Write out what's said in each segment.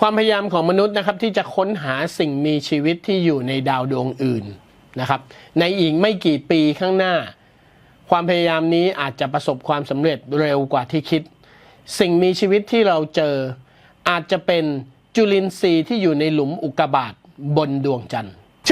ความพยายามของมนุษย์นะครับที่จะค้นหาสิ่งมีชีวิตที่อยู่ในดาวดวงอื่นนะครับ ในอีกไม่กี่ปีข้างหน้า ความพยายามนี้อาจจะประสบความสำเร็จเร็วกว่าที่คิด สิ่งมีชีวิตที่เราเจอ อาจจะเป็นจุลินทรีย์ที่อยู่ในหลุมอุกกาบาตบนดวงจันทร์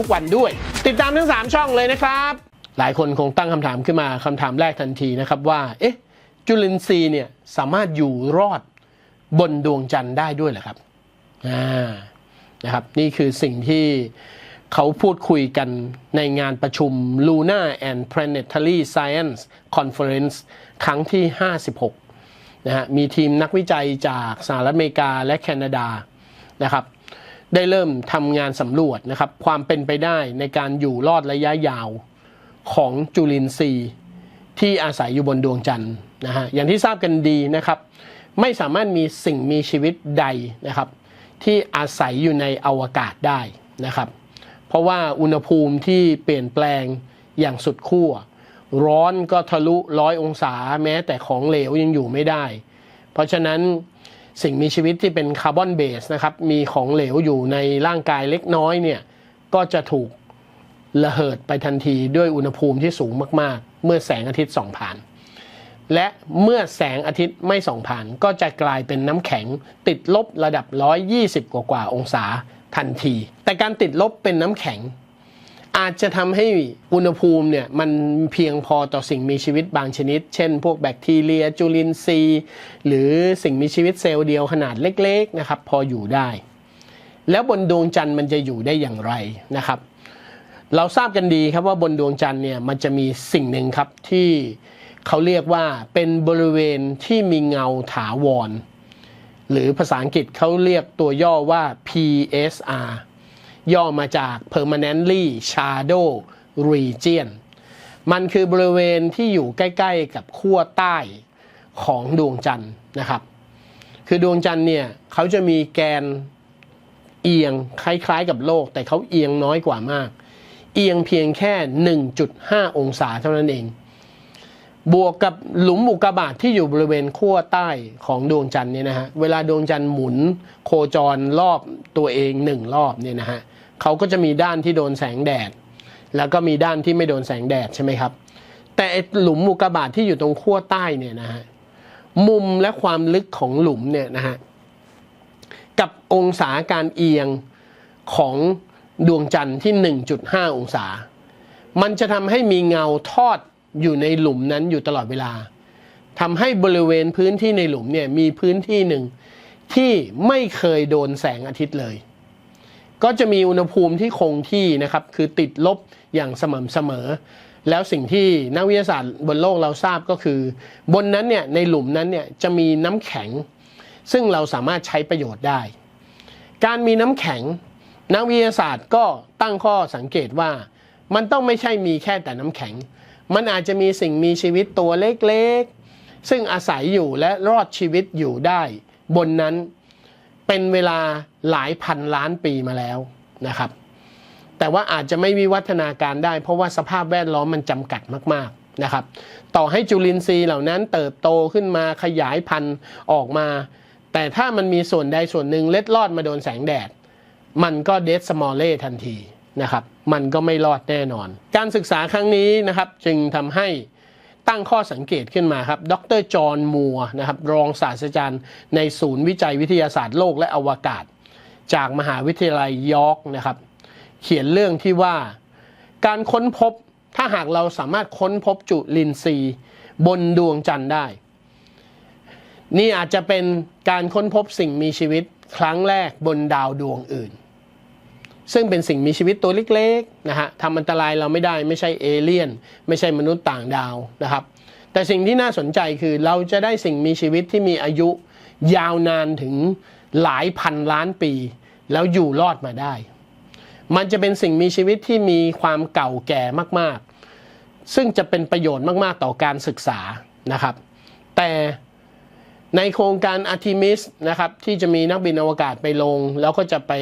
กวันด้วย ติดตามทั้ง 3 ช่องเลยนะครับ หลายคนคงตั้งคำถามขึ้นมาคำถามแรกทันทีนะครับว่า เอ๊ะ จุลินทรีย์เนี่ยสามารถอยู่รอดบนดวงจันทร์ได้ด้วยเหรอครับอ่านะครับ นี่คือสิ่งที่เขาพูดคุยกันในงานประชุม Luna and Planetary Science Conference ครั้งที่ 56 นะฮะ มีทีมนักวิจัยจากสหรัฐอเมริกาและแคนาดา นะครับ ได้เริ่มทำงานสำรวจนะครับ ความเป็นไปได้ในการอยู่รอดระยะยาวของจุลินทรีย์ที่อาศัยอยู่บนดวงจันทร์นะฮะอย่างที่ทราบกันดีนะครับ ไม่สามารถมีสิ่งมีชีวิตใดนะครับ ที่อาศัยอยู่ในอวกาศได้นะครับ เพราะว่าอุณหภูมิที่เปลี่ยนแปลงอย่างสุดขั้วร้อนก็ทะลุร้อยองศาแม้แต่ของเหลวยังอยู่ไม่ได้ เพราะฉะนั้น สิ่งมีชีวิตที่เป็นคาร์บอนเบสนะครับมีของเหลวอยู่ในร่างกายเล็กน้อยเนี่ยก็จะถูกระเหิดไปทันทีด้วยอุณหภูมิที่สูงมากๆ เมื่อแสงอาทิตย์ส่องผ่าน และเมื่อแสงอาทิตย์ไม่ส่องผ่าน ก็จะกลายเป็นน้ำแข็งติดลบระดับ 120 กว่ากว่าองศาทันที แต่การติดลบเป็นน้ำแข็ง อาจจะทำให้อุณหภูมิเนี่ยมันเพียงพอต่อสิ่งมีชีวิตบางชนิด เช่น พวกแบคทีเรีย จุลินทรีย์ หรือสิ่งมีชีวิตเซลล์เดียวขนาดเล็กๆนะครับพออยู่ได้ แล้วบนดวงจันทร์มันจะอยู่ได้อย่างไรนะครับ เราทราบกันดีครับว่าบนดวงจันทร์เนี่ยมันจะมีสิ่งหนึ่งครับที่เขาเรียกว่าเป็นบริเวณที่มีเงาถาวร หรือภาษาอังกฤษเขาเรียกตัวย่อว่า PSR ย่อมาจาก Permanently Shadow Region มันคือบริเวณที่อยู่ใกล้ๆกับขั้วใต้ของดวงจันทร์นะครับ คือดวงจันทร์เนี่ยเขาจะมีแกนเอียงคล้ายๆกับโลก แต่เขาเอียงน้อยกว่ามาก เอียงเพียงแค่ 1.5 องศาเท่านั้นเอง บวกกับหลุมอุกกาบาตที่อยู่บริเวณขั้วใต้ของดวงจันทร์เนี่ยนะฮะเวลาดวงจันทร์หมุนโคจรรอบตัวเองหนึ่งรอบเนี่ยนะฮะเขาก็จะมีด้านที่โดนแสงแดด แล้วก็มีด้านที่ไม่โดนแสงแดดใช่ไหมครับ แต่หลุมอุกกาบาตที่อยู่ตรงขั้วใต้เนี่ยนะฮะมุมและความลึกของหลุมเนี่ยนะฮะกับองศาการเอียงของดวงจันทร์ที่ 1.5 องศา มันจะทำให้มีเงาทอด อยู่ในหลุมนั้นอยู่ตลอดเวลาทำให้บริเวณพื้นที่ในหลุมเนี่ยมีพื้นที่หนึ่งที่ไม่เคยโดนแสงอาทิตย์เลย ก็จะมีอุณหภูมิที่คงที่นะครับ คือติดลบอย่างสม่ำเสมอ แล้วสิ่งที่นักวิทยาศาสตร์บนโลกเราทราบก็คือ บนนั้นเนี่ยในหลุมนั้นเนี่ยจะมีน้ำแข็ง ซึ่งเราสามารถใช้ประโยชน์ได้ การมีน้ำแข็ง นักวิทยาศาสตร์ก็ตั้งข้อสังเกตว่า มันต้องไม่ใช่มีแค่แต่น้ำแข็ง มันอาจจะมีสิ่งมีชีวิตตัวเล็กๆ ซึ่งอาศัยอยู่และรอดชีวิตอยู่ได้ บนนั้นเป็นเวลาหลายพันล้านปีมาแล้วนะครับ แต่ว่าอาจจะไม่วิวัฒนาการได้ เพราะว่าสภาพแวดล้อมมันจำกัดมากๆนะครับ ต่อให้จุลินทรีย์เหล่านั้นเติบโตขึ้นมาขยายพันธุ์ออกมา แต่ถ้ามันมีส่วนใดส่วนหนึ่งเล็ดลอดมาโดนแสงแดด มันก็เดสมอลเล่ทันทีนะครับ มันก็ไม่รอดแน่นอน การศึกษาครั้งนี้นะครับจึงทำให้ตั้งข้อสังเกตขึ้นมาครับ ดรจอห์นมัวนะครับรองศาสตราจารย์ในศูนย์วิจัยวิทยาศาสตร์โลกและอวกาศ จากมหาวิทยาลัยยอร์กนะครับ เขียนเรื่องที่ว่า การค้นพบถ้าหากเราสามารถค้นพบจุลินทรีย์บนดวงจันทร์ได้ นี่อาจจะเป็นการค้นพบสิ่งมีชีวิตครั้งแรกบนดาวดวงอื่น ซึ่งเป็นสิ่งมีชีวิตตัวเล็กๆนะฮะทำอันตรายเราไม่ได้ไม่ใช่เอเลี่ยน ไม่ใช่มนุษย์ต่างดาวนะครับ แต่สิ่งที่น่าสนใจคือเราจะได้สิ่งมีชีวิตที่มีอายุยาวนานถึงหลายพันล้านปี แล้วอยู่รอดมาได้ มันจะเป็นสิ่งมีชีวิตที่มีความเก่าแก่มากๆ ซึ่งจะเป็นประโยชน์มากๆต่อการศึกษานะครับ แต่ในโครงการอาร์ทิมิสนะครับที่จะมีนักบินอวกาศไปลง แล้วก็จะไป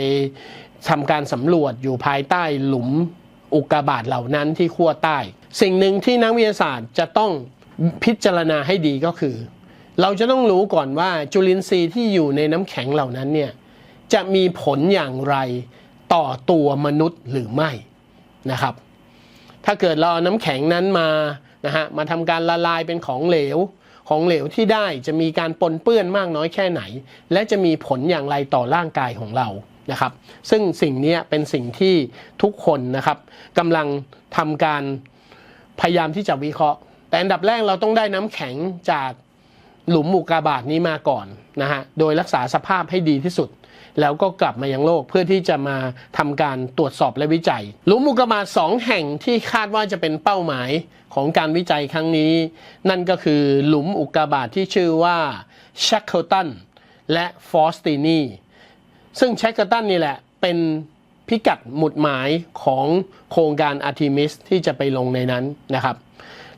ทำการสำรวจอยู่ภายใต้หลุมอุกกาบาตเหล่านั้นที่ขั้วใต้ สิ่งหนึ่งที่นักวิทยาศาสตร์จะต้องพิจารณาให้ดีก็คือ เราจะต้องรู้ก่อนว่าจุลินทรีย์ที่อยู่ในน้ำแข็งเหล่านั้นเนี่ยจะมีผลอย่างไรต่อตัวมนุษย์หรือไม่นะครับ ถ้าเกิดเราเอาน้ำแข็งนั้นมานะฮะมาทำการละลายเป็นของเหลวของเหลวที่ได้จะมีการปนเปื้อนมากน้อยแค่ไหน และจะมีผลอย่างไรต่อร่างกายของเรา นะครับ ซึ่งสิ่งนี้เป็นสิ่งที่ทุกคนนะครับกำลังทำการพยายามที่จะวิเคราะห์ แต่อันดับแรกเราต้องได้น้ำแข็งจากหลุมอุกกาบาตนี้มาก่อนนะฮะโดยรักษาสภาพให้ดีที่สุด แล้วก็กลับมายังโลกเพื่อที่จะมาทำการตรวจสอบและวิจัย หลุมอุกกาบาตสองแห่งที่คาดว่าจะเป็นเป้าหมายของการวิจัยครั้งนี้ นั่นก็คือหลุมอุกกาบาตที่ชื่อว่า Shackleton และ f ซึ่ง Shackleton นี่แหละ เป็นพิกัดหมุดหมายของโครงการ Artemis ที่จะไปลงในนั้นนะครับ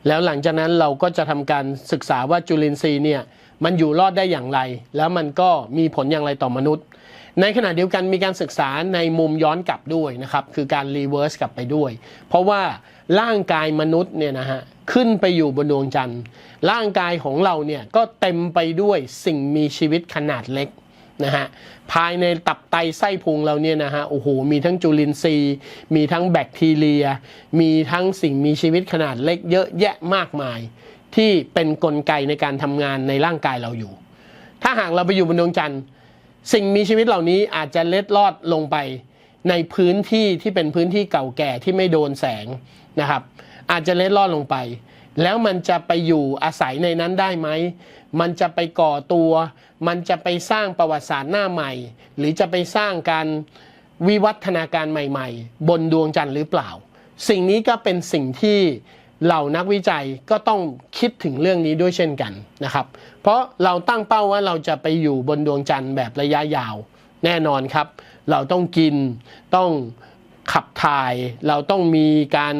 แล้วหลังจากนั้นเราก็จะทำการศึกษาว่าจุลินทรีย์เนี่ยมันอยู่รอดได้อย่างไร แล้วมันก็มีผลอย่างไรต่อมนุษย์ ในขณะเดียวกันมีการศึกษาในมุมย้อนกลับด้วยนะครับ คือการรีเวิร์สกลับไปด้วย เพราะว่าร่างกายมนุษย์เนี่ยนะฮะขึ้นไปอยู่บนดวงจันทร์ ร่างกายของเราเนี่ยก็เต็มไปด้วยสิ่งมีชีวิตขนาดเล็ก นะฮะภายในตับไตไส้พุงเราเนี่ยนะฮะโอ้โหมีทั้งจุลินทรีย์ มีทั้งแบคทีเรีย มีทั้งสิ่งมีชีวิตขนาดเล็กเยอะแยะมากมาย ที่เป็นนกลไกในการทำงานในร่างกายเราอยู่ ถ้าหากเราไปอยู่บนดวงจันทร์ สิ่งมีชีวิตเหล่านี้อาจจะเล็ดลอดลงไปในพื้นที่ที่เป็นพื้นที่เก่าแก่ที่ไม่โดนแสงนะครับ อาจจะเล็ดลอดลงไป แล้วมันจะไปอยู่อาศัยในนั้นได้ไหม มันจะไปก่อตัว มันจะไปสร้างประวัติศาสตร์หน้าใหม่ หรือจะไปสร้างการวิวัฒนาการใหม่ๆ บนดวงจันทร์หรือเปล่า สิ่งนี้ก็เป็นสิ่งที่เหล่านักวิจัยก็ต้องคิดถึงเรื่องนี้ด้วยเช่นกันนะครับ เพราะเราตั้งเป้าว่าเราจะไปอยู่บนดวงจันทร์แบบระยะยาว แน่นอนครับ เราต้องกิน ต้องขับถ่าย เราต้องมีการ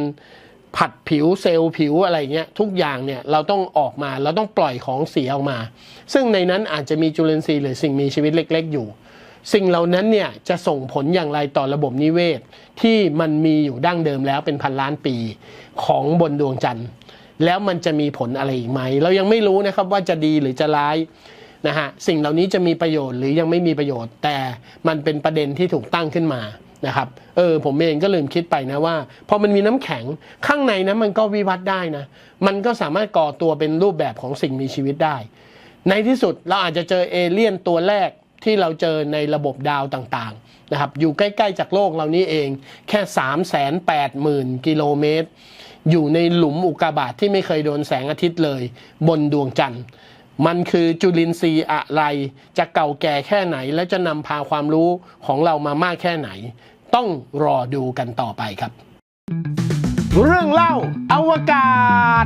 ผัดผิวเซลล์ผิวอะไรเงี้ยทุกอย่างเนี่ยเราต้องออกมาเราต้องปล่อยของเสียออกมา ซึ่งในนั้นอาจจะมีจุลินทรีย์หรือสิ่งมีชีวิตเล็ก ๆ อยู่ สิ่งเหล่านั้นเนี่ยจะส่งผลอย่างไรต่อระบบนิเวศ ที่มันมีอยู่ดั้งเดิมแล้วเป็นพันล้านปีของบนดวงจันทร์ แล้วมันจะมีผลอะไรอีกไหม เรายังไม่รู้นะครับว่าจะดีหรือจะร้ายนะฮะสิ่งเหล่านี้จะมีประโยชน์หรือยังไม่มีประโยชน์ แต่มันเป็นประเด็นที่ถูกตั้งขึ้นมา นะครับ เออผมเองก็ลืมคิดไปนะว่าพอมันมีน้ำแข็งข้างในนั้นมันก็วิวัฒน์ได้นะ มันก็สามารถก่อตัวเป็นรูปแบบของสิ่งมีชีวิตได้ ในที่สุดเราอาจจะเจอเอเลี่ยนตัวแรกที่เราเจอในระบบดาวต่างๆนะครับ อยู่ใกล้ๆจากโลกเรานี้เองแค่ 3 8 0 0 0 0 กิโลเมตร อยู่ในหลุมอุกกาบาตที่ไม่เคยโดนแสงอาทิตย์เลย บนดวงจันทร์มันคือจุลินทรีย์อะไร จะเก่าแก่แค่ไหน และจะนำพาความรู้ของเรามามากแค่ไหน ต้องรอดูกันต่อไปครับ เรื่องเล่าอวกาศ